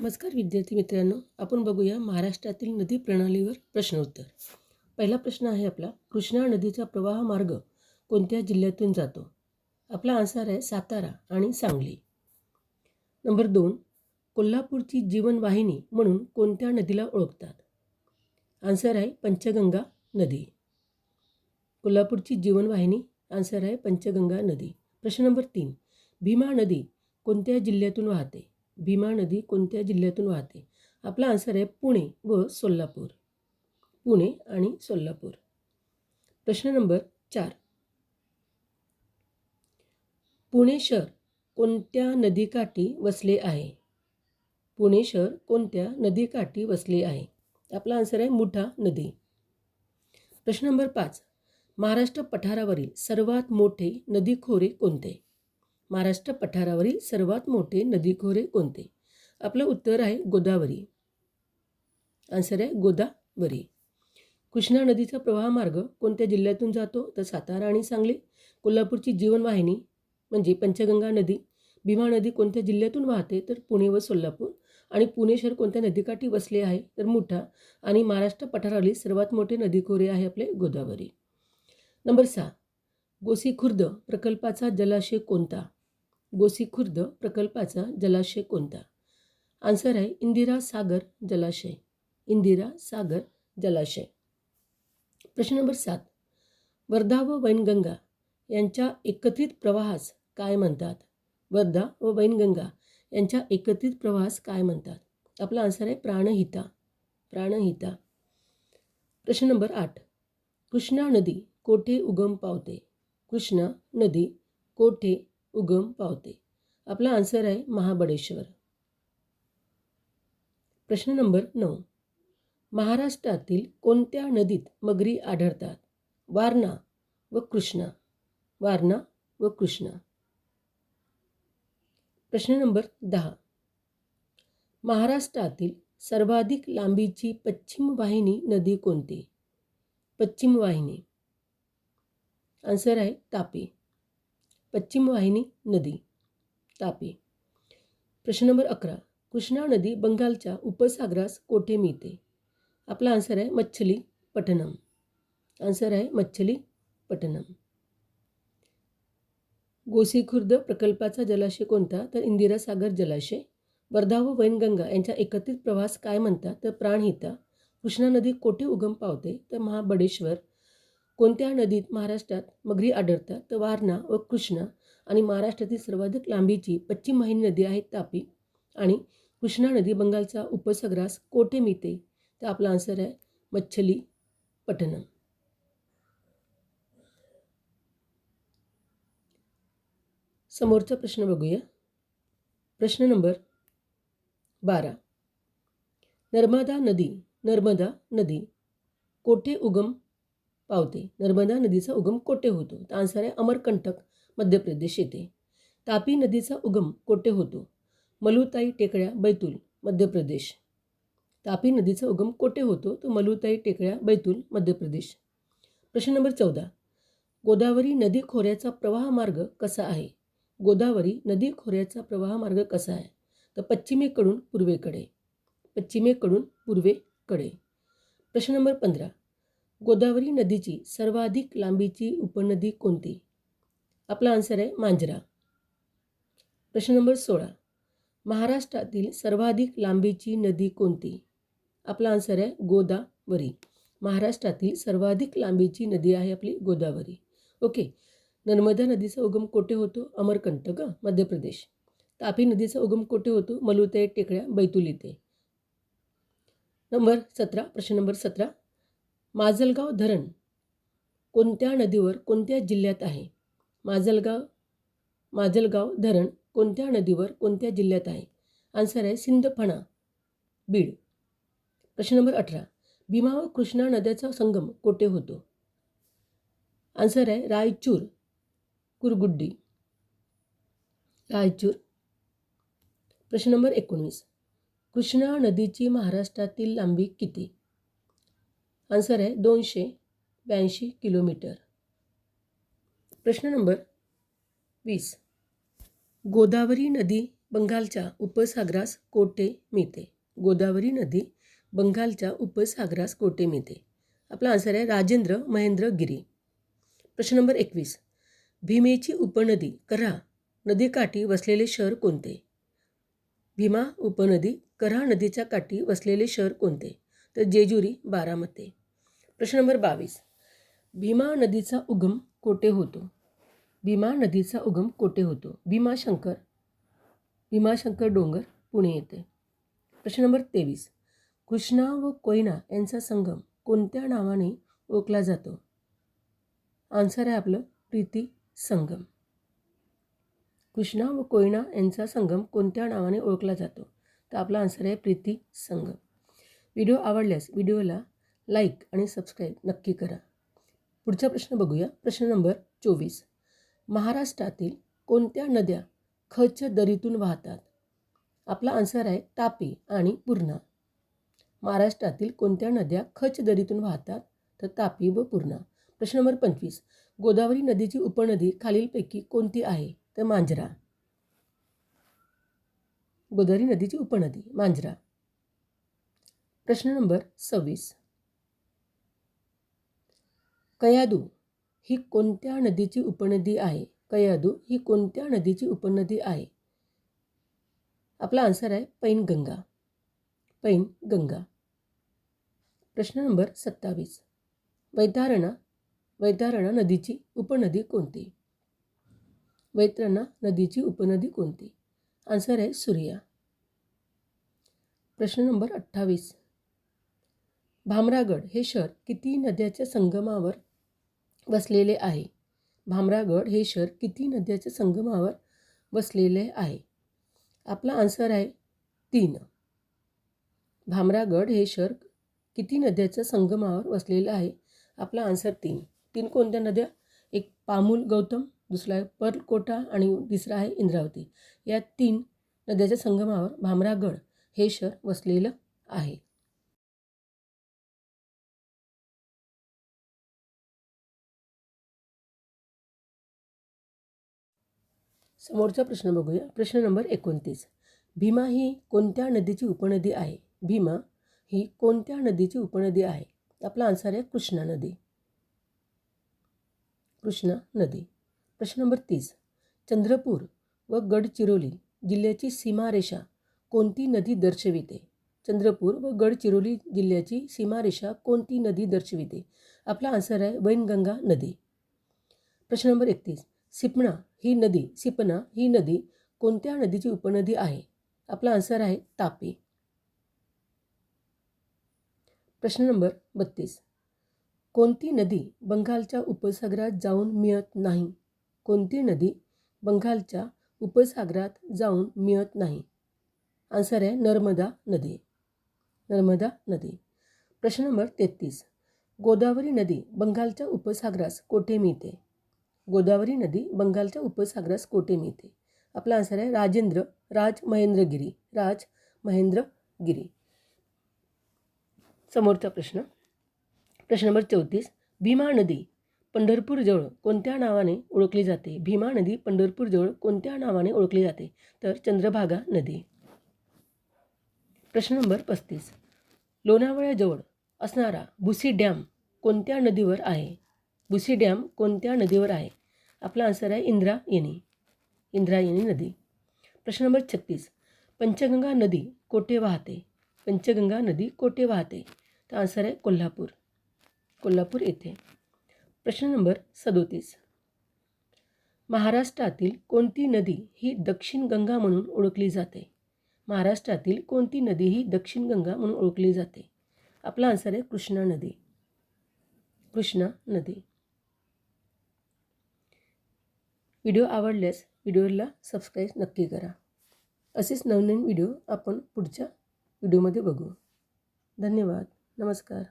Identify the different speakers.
Speaker 1: नमस्कार विद्यार्थी मित्रांनो. आपण बघूया महाराष्ट्रातील नदी प्रणालीवर प्रश्नोत्तर पहिला प्रश्न आहे आपला कृष्णा नदीचा प्रवाह मार्ग कोणत्या जिल्ह्यातून जातो? आपला आन्सर आहे सातारा आणि सांगली. नंबर दोन कोल्हापूरची जीवनवाहिनी म्हणून कोणत्या नदीला ओळखतात? आन्सर आहे पंचगंगा नदी. कोल्हापूरची जीवनवाहिनी आन्सर आहे पंचगंगा नदी. प्रश्न नंबर तीन भीमा नदी कोणत्या जिल्ह्यातून वाहते? भीमा नदी कोणत्या जिल्ह्यातून वाहते? आपला आन्सर आहे पुणे व सोलापूर. पुणे आणि सोलापूर. प्रश्न नंबर चार. पुणे शहर कोणत्या नदीकाठी वसले आहे? पुणे शहर कोणत्या नदीकाठी वसले आहे? आपला आन्सर आहे मुठा नदी. प्रश्न नंबर पाच. महाराष्ट्र पठारावरील सर्वात मोठे नदीखोरे कोणते? महाराष्ट्र पठारावरील सर्वात मोठे नदीखोरे कोणते? आपलं उत्तर आहे गोदावरी. आन्सर आहे गोदावरी. कृष्णा नदीचा प्रवाह मार्ग कोणत्या जिल्ह्यातून जातो? तर सातारा आणि सांगली. कोल्हापूरची जीवनवाहिनी म्हणजे पंचगंगा नदी. भीमा नदी कोणत्या जिल्ह्यातून वाहते? तर पुणे व सोलापूर. आणि पुणे शहर कोणत्या नदीकाठी वसले आहे? तर मुठा. आणि महाराष्ट्र पठारावरील सर्वात मोठे नदीखोरे आहे आपले गोदावरी. नंबर सहा. गोसी खुर्द प्रकल्पाचा जलाशय कोणता? गोसीखुर्द प्रकल्पाचा जलाशय कोणता? आन्सर आहे इंदिरा सागर जलाशय. इंदिरा सागर जलाशय. प्रश्न नंबर सात. वर्धा व वैनगंगा यांच्या एकत्रित प्रवाहास काय म्हणतात? वर्धा व वैनगंगा यांच्या एकत्रित प्रवाहास काय म्हणतात? आपला आन्सर आहे प्राणहिता. प्राणहिता. प्रश्न नंबर आठ. कृष्णा नदी कोठे उगम पावते? कृष्णा नदी कोठे उगम पावते. आपला आन्सर आहे महाबळेश्वर. प्रश्न नंबर नऊ. महाराष्ट्रातील कोणत्या नदीत मगरी आढळतात? वारणा व कृष्णा. वारणा व कृष्णा. प्रश्न नंबर दहा. महाराष्ट्रातील सर्वाधिक लांबीची पश्चिम वाहिनी नदी कोणती? पश्चिम वाहिनी. आन्सर आहे तापी. पश्चिम वाहिनी नदी तापी. प्रश्न नंबर अकरा. कृष्णा नदी बंगालच्या उपसागरास कोठे मिळते? आपला आन्सर आहे मच्छली पटनम. आन्सर आहे मच्छली पटनम. गोसीखुर्द प्रकल्पाचा जलाशय कोणता? तर इंदिरा सागर जलाशय. वर्धा व वैनगंगा यांच्या एकत्रित प्रवास काय म्हणतात? तर प्राणहिता. कृष्णा नदी कोठे उगम पावते? तर महाबळेश्वर कोणत्या नदीत महाराष्ट्रात मगरी आढळतात? तर वारणा व कृष्णा आणि महाराष्ट्रातील सर्वाधिक लांबीची पश्चिम वाहिनी नदी आहे तापी आणि कृष्णा नदी बंगालचा उपसगरास कोठे मिळते तर आपला आन्सर आहे मच्छली पठणम. समोरचा प्रश्न बघूया. प्रश्न नंबर बारा. नर्मदा नदी नर्मदा नदी कोठे उगम? पावते. नर्मदा नदीचा उगम कोठे होतो? तर आन्सर आहे अमरकंटक मध्य प्रदेश येथे. तापी नदीचा उगम कोठे होतो? मलुताई टेकड्या बैतूल मध्य प्रदेश तापी नदीचा उगम कोठे होतो? तो मलुताई टेकड्या बैतूल मध्य प्रदेश प्रश्न नंबर चौदा. गोदावरी नदी खोऱ्याचा प्रवाह मार्ग कसा आहे? गोदावरी नदी खोऱ्याचा प्रवाह मार्ग कसा आहे? तर पश्चिमेकडून पूर्वेकडे. पश्चिमेकडून पूर्वेकडे. प्रश्न नंबर पंधरा. गोदावरी नदीची सर्वाधिक लांबीची उपनदी कोणती? आपला आन्सर आहे मांजरा. प्रश्न नंबर सोळा. महाराष्ट्रातील सर्वाधिक लांबीची नदी कोणती? आपला आन्सर आहे गोदावरी. महाराष्ट्रातील सर्वाधिक लांबीची नदी आहे आपली गोदावरी. ओके. नर्मदा नदीचा उगम कोठे होतो? अमरकंटक मध्य प्रदेश तापी नदीचा उगम कोठे होतो? मलुते टेकड्या बैतुल इथे नंबर सतरा. प्रश्न नंबर सतरा. माजलगाव धरण कोणत्या नदीवर कोणत्या जिल्ह्यात आहे? माजलगाव माजलगाव धरण कोणत्या नदीवर कोणत्या जिल्ह्यात आहे? आन्सर आहे सिंदफणा बीड. प्रश्न नंबर अठरा. भीमा व कृष्णा नद्याचा संगम कोठे होतो? आन्सर आहे रायचूर कुरगुड्डी. रायचूर. प्रश्न नंबर एकोणवीस. कृष्णा नदीची महाराष्ट्रातील लांबी किती? आन्सर आहे दोनशे ब्याऐंशी किलोमीटर. प्रश्न नंबर वीस. गोदावरी नदी बंगालच्या उपसागरास कोठे मिळते? गोदावरी नदी बंगालच्या उपसागरास कोठे मिळते? आपला आन्सर आहे राजेंद्र महेंद्र गिरी. प्रश्न नंबर एकवीस. भीमेची उपनदी करा नदीकाठी वसलेले शहर कोणते? भीमा उपनदी करा नदीच्या काठी वसलेले शहर कोणते? तर जेजुरी बारामते. प्रश्न नंबर बावीस. भीमा नदीचा उगम कोठे होतो? भीमा नदीचा उगम कोठे होतो? भीमाशंकर भीमाशंकर डोंगर पुणे येते. प्रश्न नंबर तेवीस. कृष्णा व कोयना यांचा संगम कोणत्या नावाने ओळखला जातो? आन्सर आहे आपलं प्रीती संगम. कृष्णा व कोयना यांचा संगम कोणत्या नावाने ओळखला जातो? तर आपला आन्सर आहे प्रीती संगम. व्हिडिओ आवडल्यास व्हिडिओला लाईक आणि सबस्क्राईब नक्की करा. पुढचा प्रश्न बघूया. प्रश्न नंबर चोवीस. महाराष्ट्रातील कोणत्या नद्या खच दरीतून वाहतात? आपला आन्सर आहे तापी आणि पूर्णा. महाराष्ट्रातील कोणत्या नद्या खच दरीतून वाहतात? तर तापी व पूर्णा. प्रश्न नंबर पंचवीस. गोदावरी नदीची उपनदी खालीलपैकी कोणती आहे? तर मांजरा. गोदावरी नदीची उपनदी मांजरा. प्रश्न नंबर सव्वीस. कयादू ही कोणत्या नदीची उपनदी आहे? कयादू ही कोणत्या नदीची उपनदी आहे? आपला आन्सर आहे पैनगंगा. पैनगंगा. प्रश्न नंबर सत्तावीस. वैतारणा वैतारणा नदीची उपनदी कोणती? वैतरणा नदीची उपनदी कोणती? आन्सर आहे सूर्या. प्रश्न नंबर अठ्ठावीस. भामरागड हे शहर किती नद्याच्या संगमावर वसलेले आहे. भामरागड हे शहर किती नद्याच्या संगमावर वसलेले आहे? आपला आन्सर आहे तीन. भामरागड हे शहर किती नद्याच्या संगमावर वसलेलं आहे? आपला आन्सर तीन. तीन कोणत्या नद्या? एक पामुल गौतम दुसरा आहे पर्लकोटा आणि तिसरा आहे इंद्रावती. या तीन नद्याच्या संगमावर भामरागड हे शहर वसलेलं आहे. समोरचा प्रश्न बघूया. प्रश्न नंबर एकोणतीस. भीमा ही कोणत्या नदीची उपनदी आहे? भीमा ही कोणत्या नदीची उपनदी आहे? आपला आन्सर आहे कृष्णा नदी. कृष्णा नदी. प्रश्न नंबर तीस. चंद्रपूर व गडचिरोली जिल्ह्याची सीमारेषा कोणती नदी दर्शविते? चंद्रपूर व गडचिरोली जिल्ह्याची सीमारेषा कोणती नदी दर्शविते? आपला आन्सर आहे वैनगंगा नदी. प्रश्न नंबर एकतीस. सिपणा ही नदी सिपना ही नदी कोणत्या नदीची उपनदी आहे? आपला आन्सर आहे तापी. प्रश्न नंबर बत्तीस. कोणती नदी बंगालच्या उपसागरात जाऊन मिळत नाही? कोणती नदी बंगालच्या उपसागरात जाऊन मिळत नाही? आन्सर आहे नर्मदा नदी. नर्मदा नदी. प्रश्न नंबर तेहतीस. गोदावरी नदी बंगालच्या उपसागरास कोठे मिळते? गोदावरी नदी बंगालच्या उपसागरास कोठे मिळते? आपला आन्सर आहे राजेंद्र राज महेंद्रगिरी राज महेंद्रगिरी. समोरचा प्रश्न. प्रश्न नंबर चौतीस. भीमा नदी पंढरपूरजवळ कोणत्या नावाने ओळखली जाते? भीमा नदी पंढरपूरजवळ कोणत्या नावाने ओळखली जाते? तर चंद्रभागा नदी. प्रश्न नंबर पस्तीस. लोणावळ्याजवळ असणारा भुसी डॅम कोणत्या नदीवर आहे? भुसी डॅम कोणत्या नदीवर आहे? आपला आन्सर आहे इंद्रायणी इंद्रायणी नदी. प्रश्न नंबर छत्तीस. पंचगंगा नदी कोठे वाहते? पंचगंगा नदी कोठे वाहते? तर आन्सर आहे कोल्हापूर. कोल्हापूर येथे. प्रश्न नंबर सदोतीस. महाराष्ट्रातील कोणती नदी ही दक्षिण गंगा म्हणून ओळखली जाते? महाराष्ट्रातील कोणती नदी ही दक्षिण गंगा म्हणून ओळखली जाते? आपला आन्सर आहे कृष्णा नदी. कृष्णा नदी. व्हिडिओ आवडल्यास व्हिडिओला सबस्क्राईब नक्की करा. असेच नवनवीन व्हिडिओ आपण पुढच्या व्हिडिओमध्ये बघू. धन्यवाद. नमस्कार.